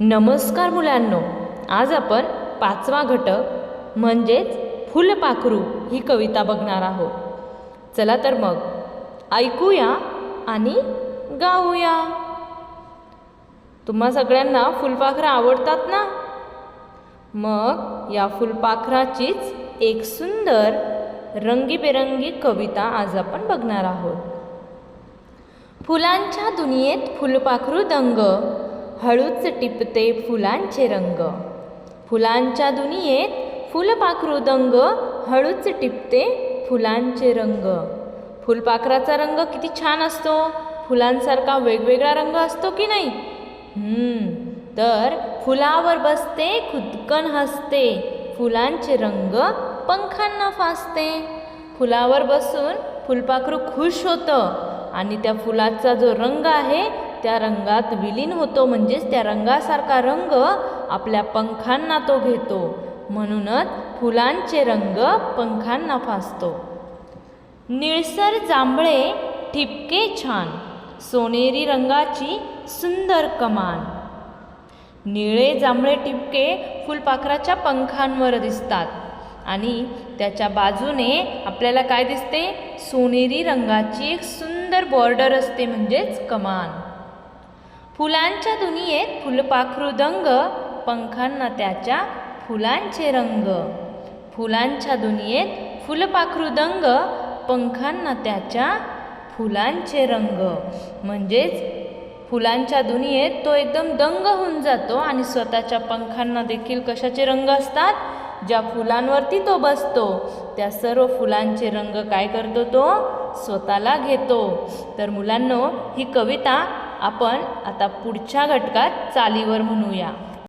नमस्कार मुलांनो आज आपण पाचवा घटक म्हणजेच फुलपाखरू ही कविता बघणार आहोत. चला तर मग ऐकूया आणि गाऊया. तुम्हा सगळ्यांना फुलपाखरं आवडतात ना? मग या फुलपाखराचीच एक सुंदर रंगीबेरंगी कविता आज आपण बघणार आहोत. फुलांच्या दुनियेत फुलपाखरू दंग हळूच टिपते फुलांचे रंग. फुलांच्या दुनियेत फुलपाखरू दंग हळूच टिपते फुलांचे रंग. फुलपाखराचा रंग किती छान असतो. फुलांसारखा वेगवेगळा रंग असतो की नाही? तर फुलावर बसते खुदकन हसते. फुलांचे रंग पंखांना फासते. फुलावर बसून फुलपाखरू खुश होतं आणि त्या फुलाचा जो रंग आहे त्या रंगात विलीन होतो म्हणजेच त्या रंगासारखा रंग आपल्या पंखांना तो घेतो. म्हणूनच फुलांचे रंग पंखांना फासतो. निळसर जांभळे ठिपके छान सोनेरी रंगाची सुंदर कमान. निळे जांभळे टिपके फुलपाखराच्या पंखांवर दिसतात आणि त्याच्या बाजूने आपल्याला काय दिसते? सोनेरी रंगाची एक सुंदर बॉर्डर असते म्हणजेच कमान. फुलांच्या दुनियेत फुलपाखरू दंग पंखांना त्याच्या फुलांचे रंग. फुलांच्या दुनियेत फुलपाखरू दंग पंखांना त्याच्या फुलांचे रंग. म्हणजेच फुलांच्या दुनियेत तो एकदम दंग होऊन जातो आणि स्वतःच्या पंखांना देखील कशाचे रंग असतात? ज्या फुलांवरती तो बसतो त्या सर्व फुलांचे रंग काय करतो तो? स्वतःला घेतो. तर मुलांनो ही कविता आपण आता पुढच्या घटकात चालीवर म्हणूया.